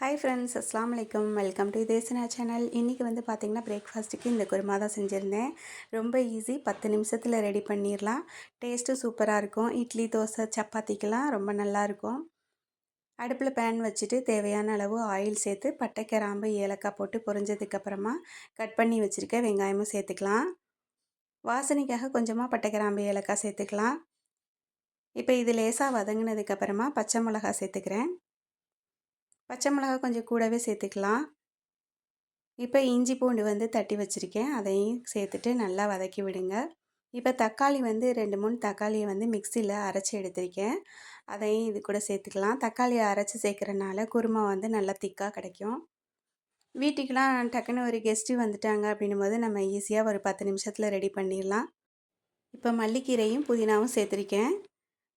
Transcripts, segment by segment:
Hi friends அஸ்லாம் வலைக்கம் welcome to தேசனா channel இன்றைக்கி வந்து பார்த்திங்கன்னா பிரேக்ஃபாஸ்ட்டுக்கு இந்த குருமா தான் செஞ்சுருந்தேன். ரொம்ப ஈஸி பத்து நிமிஷத்தில் ரெடி பண்ணிடலாம் டேஸ்ட்டும் சூப்பராக இருக்கும். இட்லி தோசை சப்பாத்திக்கெலாம் ரொம்ப நல்லாயிருக்கும் அடுப்பில் பேன் வச்சுட்டு தேவையான அளவு ஆயில் சேர்த்து பட்டை கிராம்பு ஏலக்காய் போட்டு பொரிஞ்சதுக்கப்புறமா கட் பண்ணி வச்சுருக்க வெங்காயமும் சேர்த்துக்கலாம். வாசனைக்காக கொஞ்சமாக பட்டை கிராம்பு ஏலக்காய் சேர்த்துக்கலாம். இப்போ இது லேசாக வதங்கினதுக்கப்புறமா பச்சை மிளகா சேர்த்துக்கிறேன். பச்சை மிளகா கொஞ்சம் கூடவே சேர்த்துக்கலாம். இப்போ இஞ்சி பூண்டு வந்து தட்டி வச்சுருக்கேன். அதையும் சேர்த்துட்டு நல்லா வதக்கி விடுங்க. இப்போ தக்காளி வந்து ரெண்டு மூணு தக்காளியை வந்து மிக்சியில் அரைச்சி எடுத்திருக்கேன். அதையும் இது கூட சேர்த்துக்கலாம். தக்காளியை அரைச்சி சேர்க்குறனால குருமா வந்து நல்லா திக்காக கிடைக்கும். வீட்டுக்கெலாம் டக்குன்னு ஒரு கெஸ்ட்டு வந்துட்டாங்க அப்படின்னும் போது நம்ம ஈஸியாக ஒரு பத்து நிமிஷத்தில் ரெடி பண்ணிடலாம். இப்போ மல்லிக்கீரையும் புதினாவும் சேர்த்துருக்கேன்.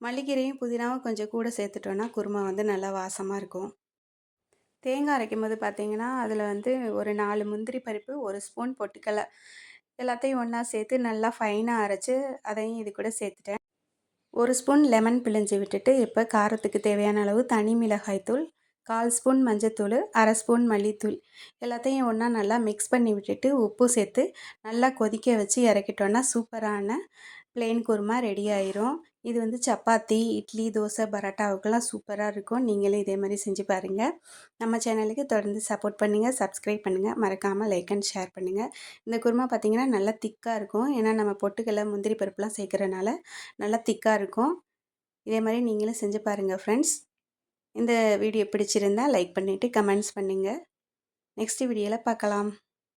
மல்லிக்கீரையும் புதினாவும் கொஞ்சம் கூட சேர்த்துட்டோன்னா குருமா வந்து நல்லா வாசமாக இருக்கும். தேங்காய் அரைக்கும் போது பார்த்திங்கன்னா அதில் வந்து ஒரு நாலு முந்திரி பருப்பு ஒரு ஸ்பூன் பொட்டுக்கலை எல்லாத்தையும் ஒன்றா சேர்த்து நல்லா ஃபைனாக அரைச்சி அதையும் இது கூட சேர்த்துட்டேன். ஒரு ஸ்பூன் லெமன் பிழிஞ்சு விட்டுட்டு இப்போ காரத்துக்கு தேவையான அளவு தனி மிளகாய் தூள் கால் ஸ்பூன் மஞ்சத்தூள் அரை ஸ்பூன் மல்லித்தூள் எல்லாத்தையும் ஒன்றா நல்லா மிக்ஸ் பண்ணி விட்டுட்டு உப்பு சேர்த்து நல்லா கொதிக்க வச்சு இறக்கிட்டோன்னா சூப்பரான பிளெயின் குருமா ரெடி ஆயிரும். இது வந்து சப்பாத்தி இட்லி தோசை பரோட்டாவுக்கெல்லாம் சூப்பராக இருக்கும். நீங்களும் இதே மாதிரி செஞ்சு பாருங்கள் நம்ம சேனலுக்கு தொடர்ந்து சப்போர்ட் பண்ணுங்கள் சப்ஸ்கிரைப் பண்ணுங்கள் மறக்காமல் லைக் அண்ட் ஷேர் பண்ணுங்கள் இந்த குருமா பார்த்திங்கன்னா நல்லா திக்காக இருக்கும். ஏன்னா நம்ம பொட்டுக்கடலை முந்திரி பருப்புலாம் சேர்க்குறனால நல்லா திக்காக இருக்கும். இதே மாதிரி நீங்களும் செஞ்சு பாருங்கள் ஃப்ரெண்ட்ஸ் இந்த வீடியோ பிடிச்சிருந்தால் லைக் பண்ணிவிட்டு கமெண்ட்ஸ் பண்ணுங்கள் நெக்ஸ்ட் வீடியோவில் பார்க்கலாம்.